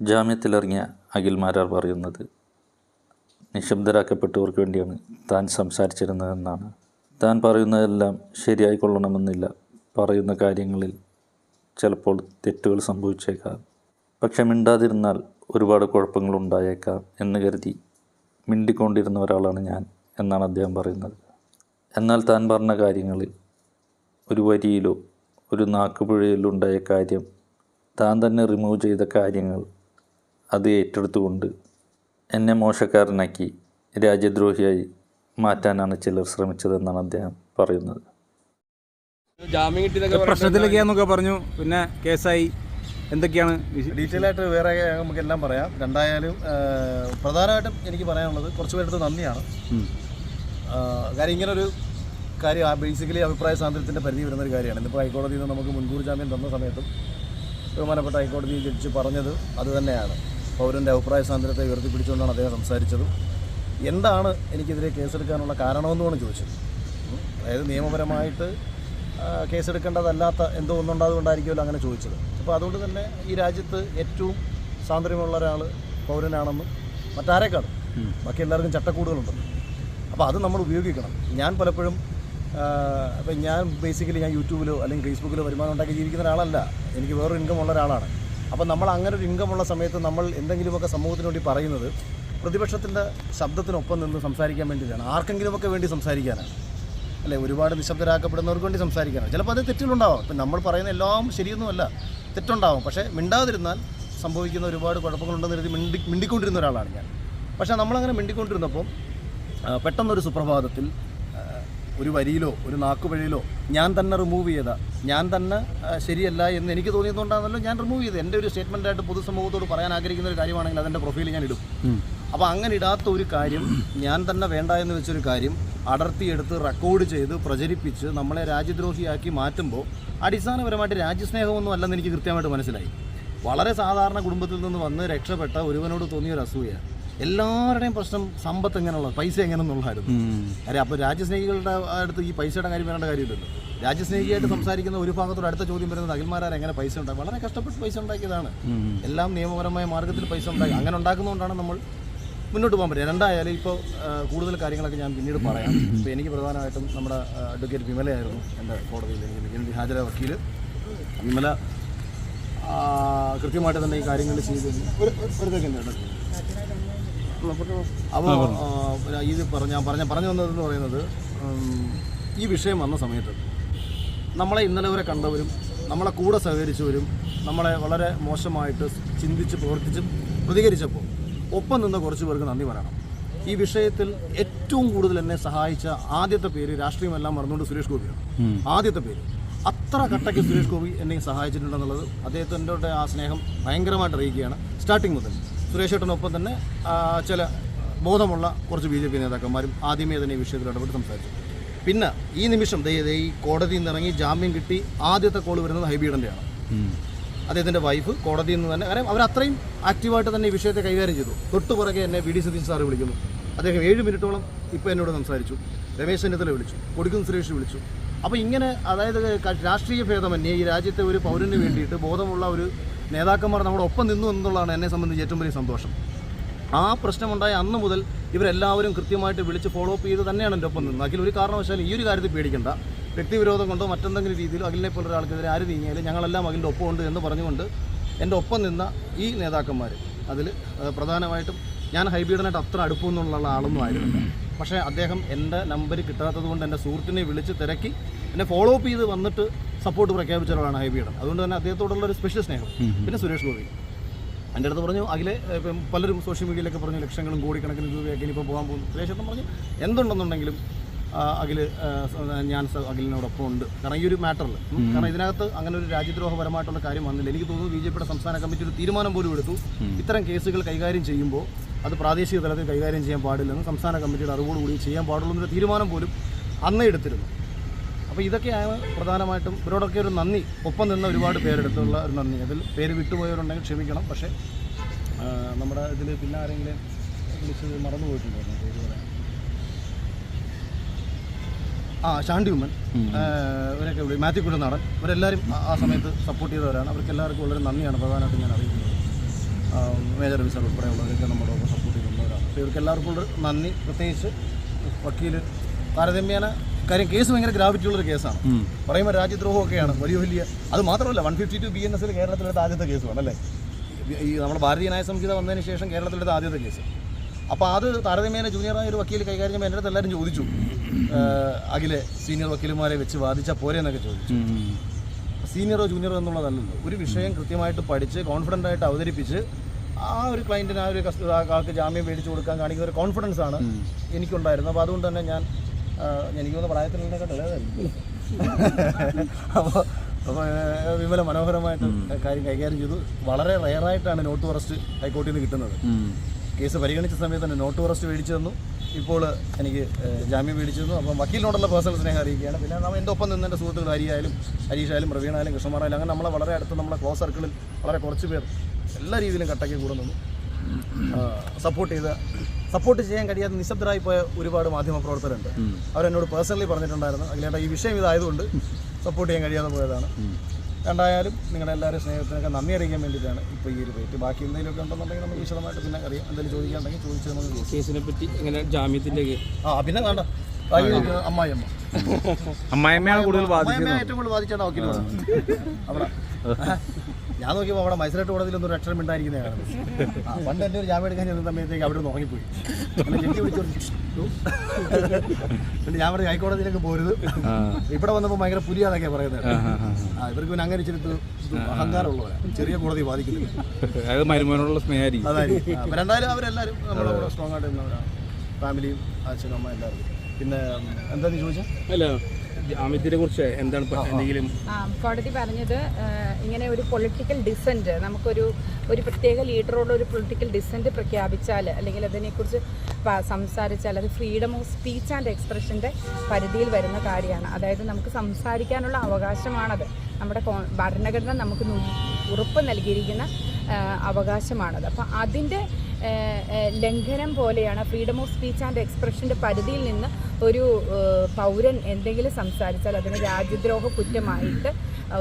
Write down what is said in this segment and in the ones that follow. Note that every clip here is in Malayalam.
ജാമ്യത്തിലിറങ്ങിയ അഖിൽമാരാർ പറയുന്നത് നിശബ്ദരാക്കപ്പെട്ടവർക്ക് വേണ്ടിയാണ് താൻ സംസാരിച്ചിരുന്നതെന്നാണ്. താൻ പറയുന്നതെല്ലാം ശരിയായി കൊള്ളണമെന്നില്ല പറയുന്ന കാര്യങ്ങളിൽ ചിലപ്പോൾ തെറ്റുകൾ സംഭവിച്ചേക്കാം. പക്ഷെ മിണ്ടാതിരുന്നാൽ ഒരുപാട് കുഴപ്പങ്ങൾ ഉണ്ടായേക്കാം എന്ന് കരുതി മിണ്ടിക്കൊണ്ടിരുന്ന ഒരാളാണ് ഞാൻ എന്നാണ് അദ്ദേഹം പറയുന്നത്. എന്നാൽ താൻ പറഞ്ഞ കാര്യങ്ങളിൽ ഒരു വരിയിലോ ഒരു നാക്കുപുഴയിലോ ഉണ്ടായ കാര്യം താൻ തന്നെ റിമൂവ് ചെയ്ത കാര്യങ്ങൾ അത് ഏറ്റെടുത്തുകൊണ്ട് എന്നെ മോശക്കാരനാക്കി രാജ്യദ്രോഹിയായി മാറ്റാനാണ് ചിലർ ശ്രമിച്ചതെന്നാണ് അദ്ദേഹം പറയുന്നത്. ജാമ്യം കിട്ടിയതൊക്കെ പ്രശ്നത്തിലൊക്കെയാന്നൊക്കെ പറഞ്ഞു. പിന്നെ കേസായി. എന്തൊക്കെയാണ് ഡീറ്റെയിൽ ആയിട്ട് വേറെ നമുക്ക് എല്ലാം പറയാം. രണ്ടായാലും പ്രധാനമായിട്ടും എനിക്ക് പറയാനുള്ളത് കുറച്ച് പേരുടെ നന്ദിയാണ്. കാര്യം ഇങ്ങനൊരു കാര്യം ബേസിക്കലി അഭിപ്രായ സ്വാതന്ത്ര്യത്തിന്റെ പരിധി വരുന്ന ഒരു കാര്യമാണ്. ഇന്നിപ്പോൾ ഹൈക്കോടതിയിൽ നിന്ന് നമുക്ക് മുൻകൂർ ജാമ്യം തന്ന സമയത്തും ബഹുമാനപ്പെട്ട ഹൈക്കോടതി ജഡ്ജി പറഞ്ഞത് അത് തന്നെയാണ്. പൗരന്റെ അഭിപ്രായ സ്വാതന്ത്ര്യത്തെ ഉയർത്തിപ്പിടിച്ചുകൊണ്ടാണ് അദ്ദേഹം സംസാരിച്ചത്. എന്താണ് എനിക്കെതിരെ കേസെടുക്കാനുള്ള കാരണമെന്നുമാണ് ചോദിച്ചത്. അതായത് നിയമപരമായിട്ട് കേസെടുക്കേണ്ടതല്ലാത്ത എന്തോ ഒന്നുണ്ടാതുകൊണ്ടായിരിക്കുമല്ലോ അങ്ങനെ ചോദിച്ചത്. അപ്പോൾ അതുകൊണ്ട് തന്നെ ഈ രാജ്യത്ത് ഏറ്റവും സ്വാതന്ത്ര്യമുള്ള ഒരാൾ പൗരനാണെന്ന് മറ്റാരേക്കാളും. ബാക്കി എല്ലാവർക്കും ചട്ടക്കൂടുകളുണ്ടെന്ന് അപ്പോൾ അത് നമ്മൾ ഉപയോഗിക്കണം. ഞാൻ പലപ്പോഴും അപ്പം ഞാൻ ബേസിക്കലി ഞാൻ യൂട്യൂബിലോ അല്ലെങ്കിൽ ഫേസ്ബുക്കിലോ വരുമാനം ഉണ്ടാക്കി ജീവിക്കുന്ന ഒരാളല്ല. എനിക്ക് വേറൊരു ഇൻകം ഉള്ള ഒരാളാണ്. അപ്പോൾ നമ്മൾ അങ്ങനെ ഒരു ഇൻകമുള്ള സമയത്ത് നമ്മൾ എന്തെങ്കിലുമൊക്കെ സമൂഹത്തിന് വേണ്ടി പറയുന്നത് പ്രതിപക്ഷത്തിന്റെ ശബ്ദത്തിനൊപ്പം നിന്ന് സംസാരിക്കാൻ വേണ്ടിയിട്ടാണ്. ആർക്കെങ്കിലുമൊക്കെ വേണ്ടി സംസാരിക്കാനാണ്. അല്ലെ ഒരുപാട് നിശബ്ദരാക്കപ്പെടുന്നവർക്ക് വേണ്ടി സംസാരിക്കാനാണ്. ചിലപ്പോൾ അത് തെറ്റുകളുണ്ടാവാം. ഇപ്പം നമ്മൾ പറയുന്ന എല്ലാം ശരിയൊന്നുമല്ല. തെറ്റുണ്ടാവും. പക്ഷേ മിണ്ടാതിരുന്നാൽ സംഭവിക്കുന്ന ഒരുപാട് കുഴപ്പങ്ങളുണ്ടെന്ന് കരുതി മിണ്ടി മിണ്ടിക്കൊണ്ടിരുന്ന ഒരാളാണ് ഞാൻ. പക്ഷേ നമ്മളങ്ങനെ മിണ്ടിക്കൊണ്ടിരുന്നപ്പം ആ, പെട്ടെന്നൊരു സുപ്രഭാതത്തിൽ ഒരു വരിയിലോ ഒരു നാക്കുവഴിയിലോ ഞാൻ തന്നെ റിമൂവ് ചെയ്ത. ഞാൻ തന്നെ ശരിയല്ല എന്ന് എനിക്ക് തോന്നിയതുകൊണ്ടാണല്ലോ ഞാൻ റിമൂവ് ചെയ്തത്. എന്റെ ഒരു സ്റ്റേറ്റ്മെന്റായിട്ട് പൊതുസമൂഹത്തോട് പറയാൻ ആഗ്രഹിക്കുന്ന ഒരു കാര്യമാണെങ്കിൽ അതിന്റെ പ്രൊഫൈൽ ഞാൻ ഇടും. അപ്പോൾ അങ്ങനെ ഇടാത്ത ഒരു കാര്യം ഞാൻ തന്നെ വേണ്ട എന്ന് വെച്ചൊരു കാര്യം അടർത്തിയെടുത്ത് റെക്കോർഡ് ചെയ്ത് പ്രചരിപ്പിച്ച് നമ്മളെ രാജ്യദ്രോഹിയാക്കി മാറ്റുമ്പോൾ അടിസ്ഥാനപരമായിട്ട് രാജ്യസ്നേഹമൊന്നും അല്ലെന്ന് എനിക്ക് കൃത്യമായിട്ട് മനസ്സിലായി. വളരെ സാധാരണ കുടുംബത്തിൽ നിന്ന് വന്ന് രക്ഷപ്പെട്ട ഒരുവനോട് തോന്നിയ ഒരു അസൂയ. എല്ലാവരുടെയും പ്രശ്നം സമ്പത്ത് എങ്ങനെയുള്ള പൈസ എങ്ങനെ എങ്ങനെയെന്നുള്ളതായിരുന്നു അരെ അപ്പോൾ രാജ്യസ്നേഹികളുടെ അടുത്ത് ഈ പൈസയുടെ കാര്യം വരേണ്ട കാര്യമില്ലല്ലോ. രാജ്യസ്നേഹിയായിട്ട് സംസാരിക്കുന്ന ഒരു ഭാഗത്തോട് അടുത്ത ചോദ്യം വരുന്നത് അഖിൽമാരാർ എങ്ങനെ പൈസ ഉണ്ടാക്കി വളരെ കഷ്ടപ്പെട്ട് പൈസ ഉണ്ടാക്കിയതാണ്. എല്ലാം നിയമപരമായ മാർഗത്തിൽ പൈസ ഉണ്ടാക്കി. അങ്ങനെ ഉണ്ടാക്കുന്നതുകൊണ്ടാണ് നമ്മൾ മുന്നോട്ട് പോകാൻ പറ്റുക. രണ്ടായാലും ഇപ്പോൾ കൂടുതൽ കാര്യങ്ങളൊക്കെ ഞാൻ പിന്നീട് പറയാം. ഇപ്പോൾ എനിക്ക് പ്രധാനമായിട്ടും നമ്മുടെ അഡ്വക്കേറ്റ് വിമലയായിരുന്നു എന്റെ കോടതിയിൽ എനിക്ക് ഹാജര വക്കീൽ വിമല കൃത്യമായിട്ട് തന്നെ ഈ കാര്യങ്ങൾ ചെയ്ത് ഒരു ഒരു കേട്ടോ അപ്പോൾ ഇത് പറഞ്ഞ. ഞാൻ പറഞ്ഞ പറഞ്ഞു വന്നതെന്ന് പറയുന്നത് ഈ വിഷയം വന്ന സമയത്ത് നമ്മളെ ഇന്നലെ വരെ കണ്ടവരും നമ്മളെ കൂടെ സഹകരിച്ചവരും നമ്മളെ വളരെ മോശമായിട്ട് ചിന്തിച്ച് പ്രവർത്തിച്ച് പ്രതികരിച്ചപ്പോൾ ഒപ്പം നിന്ന കുറച്ച് പേർക്ക് നന്ദി പറയണം. ഈ വിഷയത്തിൽ ഏറ്റവും കൂടുതൽ എന്നെ സഹായിച്ച ആദ്യത്തെ പേര് രാഷ്ട്രീയമെല്ലാം മറന്നുകൊണ്ട് സുരേഷ് ഗോപിയാണ്. ആദ്യത്തെ പേര്. അത്ര കട്ടയ്ക്ക് സുരേഷ് ഗോപി എന്നെ സഹായിച്ചിട്ടുണ്ടെന്നുള്ളത് അദ്ദേഹത്തിന്റെ ആ സ്നേഹം ഭയങ്കരമായിട്ട് അറിയിക്കുകയാണ്. സ്റ്റാർട്ടിങ് മുതൽ. സുരേഷ് ഏട്ടനൊപ്പം തന്നെ ചില ബോധമുള്ള കുറച്ച് ബി ജെ പി നേതാക്കന്മാരും ആദ്യമേ തന്നെ ഈ വിഷയത്തിൽ ഇടപെട്ട് സംസാരിച്ചു. പിന്നെ ഈ നിമിഷം ഈ കോടതിയിൽ നിന്ന് ഇറങ്ങി ജാമ്യം കിട്ടി ആദ്യത്തെ കോൾ വരുന്നത് ഹൈബീഡന്റെയാണ് അദ്ദേഹത്തിന്റെ വൈഫ് കോടതിയിൽ നിന്ന് തന്നെ കാരണം അവർ അത്രയും ആക്റ്റീവായിട്ട് തന്നെ ഈ വിഷയത്തെ കൈകാര്യം ചെയ്തു. തൊട്ടു പുറകെ എന്നെ വി ഡി സതീഷ് സാറ് വിളിക്കുന്നു. അദ്ദേഹം ഏഴ് മിനിറ്റോളം ഇപ്പോൾ എന്നോട് സംസാരിച്ചു. രമേശ് ചെന്നിത്തല വിളിച്ചു. കൊടിക്കും സുരേഷ് വിളിച്ചു. അപ്പോൾ ഇങ്ങനെ അതായത് രാഷ്ട്രീയ ഭേദമന്യേ ഈ രാജ്യത്തെ ഒരു പൗരന് വേണ്ടിയിട്ട് ബോധമുള്ള ഒരു നേതാക്കന്മാർ നമ്മുടെ ഒപ്പം നിന്നു എന്നുള്ളതാണ് എന്നെ സംബന്ധിച്ച് ഏറ്റവും വലിയ സന്തോഷം. ആ പ്രശ്നമുണ്ടായ അന്ന് മുതൽ ഇവരെല്ലാവരും കൃത്യമായിട്ട് വിളിച്ച് ഫോളോ അപ്പ് ചെയ്ത് തന്നെയാണ് എന്റെ ഒപ്പം നിന്നത്. അഖിൽ ഒരു കാരണവശാലും ഈ ഒരു കാര്യത്തിൽ പേടിക്കണ്ട. വ്യക്തിവിരോധം കൊണ്ടോ മറ്റെന്തെങ്കിലും രീതിയിലോ അഖിലിനെ പോലെ ഒരാൾക്കെതിരെ ആര് നീങ്ങിയാലും ഞങ്ങളെല്ലാം അഖിലിന്റെ ഒപ്പമുണ്ട് എന്ന് പറഞ്ഞുകൊണ്ട് എന്റെ ഒപ്പം നിന്ന ഈ നേതാക്കന്മാർ അതിൽ പ്രധാനമായിട്ടും ഞാൻ ഹൈബീഡനായിട്ട് അത്ര അടുപ്പമൊന്നുള്ള ആളൊന്നും ആയിരുന്നില്ല. പക്ഷേ അദ്ദേഹം എന്റെ നമ്പർ കിട്ടാത്തത് കൊണ്ട് എന്റെ സുഹൃത്തിനെ വിളിച്ച് തിരക്കി എന്നെ ഫോളോ അപ്പ് ചെയ്ത് വന്നിട്ട് സപ്പോർട്ട് പ്രഖ്യാപിച്ച ഒരാളാണ് ഹൈബിയുടെ അതുകൊണ്ട് തന്നെ അദ്ദേഹത്തോടുള്ള ഒരു സ്പെഷ്യൽ സ്നേഹം. പിന്നെ സുരേഷ് ഗോപി. എന്റെ അടുത്ത് പറഞ്ഞു അഖിലെ ഇപ്പം പലരും സോഷ്യൽ മീഡിയയിലൊക്കെ പറഞ്ഞു ലക്ഷങ്ങളും കോടിക്കണക്കിന് രൂപയൊക്കെ ഇനിയിപ്പോൾ പോകാൻ പോകുന്നു. സുരേഷേട്ടൻ പറഞ്ഞു എന്തുണ്ടെന്നുണ്ടെങ്കിലും അഖിൽ ഞാൻ അഖിലിനോടൊപ്പം ഉണ്ട്. കാരണം ഈ ഒരു മാറ്ററിൽ കാരണം ഇതിനകത്ത് അങ്ങനെ ഒരു രാജ്യദ്രോഹപരമായിട്ടുള്ള കാര്യം വന്നില്ല. എനിക്ക് തോന്നുന്നു ബി ജെ പിയുടെ സംസ്ഥാന കമ്മിറ്റി ഒരു തീരുമാനം പോലും എടുത്തു. ഇത്തരം കേസുകൾ കൈകാര്യം ചെയ്യുമ്പോൾ അത് പ്രാദേശിക തലത്തിൽ കൈകാര്യം ചെയ്യാൻ പാടില്ലെന്ന് സംസ്ഥാന കമ്മിറ്റിയുടെ അറിവോടുകൂടി ചെയ്യാൻ പാടുള്ളൂ എന്നൊരു തീരുമാനം പോലും അന്നേ എടുത്തിരുന്നു. അപ്പോൾ ഇതൊക്കെയാണ് പ്രധാനമായിട്ടും ഇവരോടൊക്കെ ഒരു നന്ദി. ഒപ്പം നിന്ന ഒരുപാട് പേരെടുത്തുള്ള ഒരു നന്ദി. അതിൽ പേര് വിട്ടുപോയവരുണ്ടെങ്കിൽ ക്ഷമിക്കണം. പക്ഷേ നമ്മുടെ ഇതിൽ പിന്നെ ആരെങ്കിലും വിളിച്ച് മറന്നു പോയിട്ടുണ്ടായിരുന്നു? പേര് പറയാൻ. ആ ശാണ്ടി ഉമ്മൻ. ഇവരൊക്കെ വിളി മാത്യു കുഴനാടൻ ഇവരെല്ലാവരും ആ- സമയത്ത് സപ്പോർട്ട് ചെയ്തവരാണ്. അവർക്ക് എല്ലാവർക്കും വളരെ നന്ദിയാണ് പ്രധാനമായിട്ടും ഞാൻ അറിയിക്കുന്നത്. മേജർ ഓഫീസർ ഉൾപ്പെടെയുള്ളവരൊക്കെ നമ്മുടെ ഒപ്പം സപ്പോർട്ട് ചെയ്യുന്നവരാണ് അപ്പോൾ ഇവർക്ക് എല്ലാവർക്കും നന്ദി. പ്രത്യേകിച്ച് വക്കീൽ താരതമ്യേന കാര്യം കേസ് ഭയങ്കര ഗ്രാവിറ്റി ഉള്ളൊരു കേസാണ്. പറയുമ്പോൾ രാജ്യദ്രോഹമൊക്കെയാണ്. വലിയ വലിയ അത് മാത്രമല്ല one fifty two B N എസിൽ കേരളത്തിലെടുത്ത ആദ്യത്തെ കേസുമാണ് അല്ലേ? ഈ നമ്മുടെ ഭാരതീയ ന്യായ സംഹിത വന്നതിന് ശേഷം കേരളത്തിലെടുത്ത ആദ്യത്തെ കേസ്. അപ്പോൾ അത് താരതമ്യേന ജൂനിയറായ ഒരു വക്കീൽ കൈകാര്യം ചെയ്യുമ്പോൾ എന്റെ അടുത്ത് എല്ലാവരും ചോദിച്ചു. അഖിലെ സീനിയർ വക്കീലുമാരെ വെച്ച് വാദിച്ചാൽ പോരെ എന്നൊക്കെ ചോദിച്ചു. സീനിയറോ ജൂനിയറോ എന്നുള്ളതല്ലല്ലോ. ഒരു വിഷയം കൃത്യമായിട്ട് പഠിച്ച് കോൺഫിഡന്റ് ആയിട്ട് അവതരിപ്പിച്ച് ആ ഒരു ക്ലയന്റിന് ആ ഒരു ആൾക്ക് ജാമ്യം മേടിച്ചു കൊടുക്കാൻ കാണിക്കുന്ന ഒരു കോൺഫിഡൻസ് ആണ് എനിക്കുണ്ടായിരുന്നത്. അപ്പോൾ അതുകൊണ്ട് തന്നെ ഞാൻ എനിക്ക് തോന്നുന്ന പ്രായത്തിലുണ്ടെങ്കിൽ അപ്പോൾ അപ്പോൾ വിമല മനോഹരമായിട്ട് കാര്യം കൈകാര്യം ചെയ്തു. വളരെ റെയറായിട്ടാണ് നോട്ട് ഫോറസ്റ്റ് ഹൈക്കോടതിയിൽ നിന്ന് കിട്ടുന്നത്. കേസ് പരിഗണിച്ച സമയത്ത് തന്നെ നോട്ട് ഫോറസ്റ്റ് മേടിച്ചു തന്നു. ഇപ്പോൾ എനിക്ക് ജാമ്യം മേടിച്ചു തന്നു. അപ്പം വക്കീലിനോടുള്ള പേഴ്സണൽ സ്നേഹം അറിയിക്കുകയാണ്. പിന്നെ നമ്മൾ എന്റെ ഒപ്പം നിന്നെ സുഹൃത്തുക്കൾ ഹരിയായാലും ഹരീഷായാലും പ്രവീണായാലും കൃഷ്ണമാരായാലും അങ്ങനെ നമ്മളെ വളരെ അടുത്ത് നമ്മളെ ക്ലോസ് സർക്കിളിൽ വളരെ കുറച്ച് പേർ എല്ലാ രീതിയിലും കട്ടയ്ക്ക് കൂടെ നിന്നു. സപ്പോർട്ട് ചെയ്ത സപ്പോർട്ട് ചെയ്യാൻ കഴിയാത്ത നിശബ്ദരായി പോയ ഒരുപാട് മാധ്യമ പ്രവർത്തകരുണ്ട്. അവരെന്നോട് പേഴ്സണലി പറഞ്ഞിട്ടുണ്ടായിരുന്നു. അതിലേട്ട ഈ വിഷയം ഇതായതുകൊണ്ട് സപ്പോർട്ട് ചെയ്യാൻ കഴിയാതെ പോയതാണ്. രണ്ടായാലും നിങ്ങളുടെ എല്ലാവരും സ്നേഹത്തിനൊക്കെ നന്ദി അറിയിക്കാൻ വേണ്ടിയിട്ടാണ് ഇപ്പോൾ ഈ ഒരു റേറ്റ് ബാക്കി എന്തെങ്കിലുമൊക്കെ ഉണ്ടെന്നുണ്ടെങ്കിൽ നമുക്ക് വിശദമായിട്ട് പിന്നെ അറിയാം. എന്തെങ്കിലും ചോദിക്കാണ്ടെങ്കിൽ ചോദിച്ചു നമുക്ക്. കേസിനെ പറ്റി എങ്ങനെ ജാമ്യത്തിന്റെ ആ പിന്നെ വേണ്ട. അമ്മായിയമ്മ. അമ്മായിയമ്മയാണ് അമ്മായിമ്മയാണ് കൂടുതൽ ഏറ്റവും കൂടുതൽ ബാധിച്ചാണ് ഓക്കെ അവിടെ. ഞാൻ നോക്കിയപ്പോൾ അവിടെ മൈസൂരട്ട് കോടതിയിലൊന്നും ഒരു അക്ഷരം ഉണ്ടായിരിക്കുന്നതാണ് ആ, പണ്ട് എന്റെ ഒരു ജാമ്യം എടുക്കാൻ ചെന്ന സമയത്തേക്ക് അവിടെ നിന്ന് ഉറങ്ങിപ്പോയി. എന്നെ എന്നിട്ട് ഞാൻ പറഞ്ഞു ഹൈക്കോടതിയിലേക്ക് പോരുത്. ഇവിടെ വന്നപ്പോൾ ഭയങ്കര പുലിയാന്നൊക്കെ പറയുന്നത്. ആ ഇവർക്ക് പിന്നെ അങ്ങനെ ഇച്ചിരി അഹങ്കാരമുള്ളവരാണ് ചെറിയ കോടതി ബാധിക്കുന്നില്ല. അതായത് മരുമോനോടുള്ള സ്നേഹമായിരിക്കും. അതായിരിക്കും. അവരെല്ലാവരും കൂടെ സ്ട്രോങ് ആയിട്ട് നിന്നവരാണ് ഫാമിലിയും അച്ഛനും അമ്മ എല്ലാവരും. പിന്നെ എന്താ നീ ചോദിച്ചാൽ അല്ല അമിതിനെ കുറിച്ച് എന്താണ് എന്തെങ്കിലും? കോടതി പറഞ്ഞത് ഇങ്ങനെ ഒരു പൊളിറ്റിക്കൽ ഡിസെന്റ് നമുക്കൊരു ഒരു പ്രത്യേക ലീഡറോട് ഒരു പൊളിറ്റിക്കൽ ഡിസെന്റ് പ്രഖ്യാപിച്ചാൽ അല്ലെങ്കിൽ അതിനെക്കുറിച്ച് സംസാരിച്ചാൽ അത് ഫ്രീഡം ഓഫ് സ്പീച്ച് ആൻഡ് എക്സ്പ്രഷന്റെ പരിധിയിൽ വരുന്ന കാര്യമാണ്. അതായത് നമുക്ക് സംസാരിക്കാനുള്ള അവകാശമാണത്. നമ്മുടെ ഭരണഘടന നമുക്ക് ഉറപ്പ് നൽകിയിരിക്കുന്ന അവകാശമാണത്. അപ്പോൾ അതിന്റെ ലംഘനം പോലെയാണ് ഫ്രീഡം ഓഫ് സ്പീച്ച് ആൻഡ് എക്സ്പ്രഷന്റെ പരിധിയിൽ നിന്ന് ഒരു പൗരൻ എന്തെങ്കിലും സംസാരിച്ചാൽ അതിന് രാജ്യദ്രോഹ കുറ്റമായിട്ട്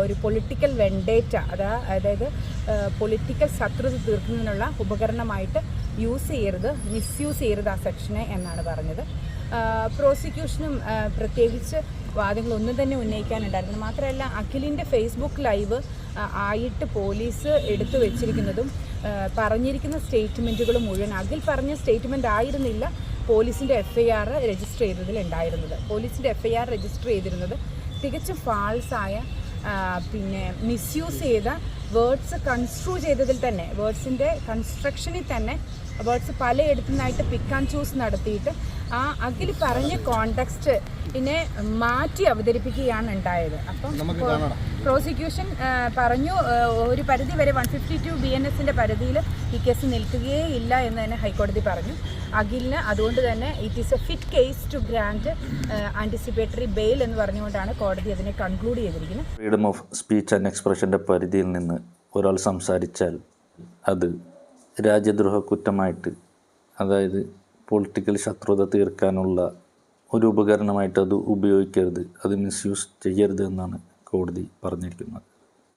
ഒരു പൊളിറ്റിക്കൽ വെണ്ടേറ്റ അതാ അതായത് പൊളിറ്റിക്കൽ ശത്രുത തീർക്കുന്നതിനുള്ള ഉപകരണമായിട്ട് യൂസ് ചെയ്യരുത് മിസ്യൂസ് ചെയ്യരുത് ആ സെക്ഷനെ എന്നാണ് പറഞ്ഞത്. പ്രോസിക്യൂഷനും പ്രത്യേകിച്ച് വാദങ്ങളൊന്നും തന്നെ ഉന്നയിക്കാനുണ്ടായിരുന്നു മാത്രമല്ല അഖിലിന്റെ ഫേസ്ബുക്ക് ലൈവ് ആയിട്ട് പോലീസ് എടുത്തു വെച്ചിരിക്കുന്നതും പറഞ്ഞിരിക്കുന്ന സ്റ്റേറ്റ്മെന്റുകൾ മുഴുവൻ അതിൽ പറഞ്ഞ സ്റ്റേറ്റ്മെന്റ് ആയിരുന്നില്ല പോലീസിന്റെ എഫ് ഐ ആർ രജിസ്റ്റർ ചെയ്തതിൽ ഉണ്ടായിരുന്നത്. പോലീസിന്റെ എഫ് ഐ ആർ രജിസ്റ്റർ ചെയ്തിരുന്നത് തികച്ചും ഫാൾസായ പിന്നെ മിസ്യൂസ് ചെയ്ത വേർഡ്സ് കൺസ്ട്രൂ ചെയ്തതിൽ തന്നെ വേർഡ്സിന്റെ കൺസ്ട്രക്ഷനിൽ തന്നെ വേർഡ്സ് പലയിടത്തു നിന്നായിട്ട് പിക്ക് ആൻഡ് ചൂസ് നടത്തിയിട്ട് ആ അഖിൽ പറഞ്ഞ കോണ്ടെക്സ്റ്റ് പിന്നെ മാറ്റി അവതരിപ്പിക്കുകയാണ് ഉണ്ടായത്. അപ്പം നമുക്ക് കാണണം. പ്രോസിക്യൂഷൻ പറഞ്ഞു ഒരു പരിധി വരെ one fifty two B N എസിന്റെ പരിധിയിൽ ഈ കേസ് നിൽക്കുകയേ ഇല്ല എന്ന് തന്നെ ഹൈക്കോടതി പറഞ്ഞു. അഖിലിന് അതുകൊണ്ട് തന്നെ it is a fit case to grant anticipatory bail എന്ന് പറഞ്ഞുകൊണ്ടാണ് കോടതി അതിനെ കൺക്ലൂഡ് ചെയ്തിരിക്കുന്നത്. ഫ്രീഡം ഓഫ് സ്പീച്ച് ആൻഡ് എക്സ്പ്രഷന്റെ പരിധിയിൽ നിന്ന് ഒരാൾ സംസാരിച്ചാൽ അത് രാജ്യദ്രോഹ കുറ്റമായിട്ട് അതായത് പൊളിറ്റിക്കൽ ശത്രുത തീർക്കാനുള്ള ഒരു ഉപകരണമായിട്ട് അത് ഉപയോഗിക്കരുത്. അത് മിസ്യൂസ് ചെയ്യരുത് എന്നാണ് കോടതി പറഞ്ഞിരിക്കുന്നത്.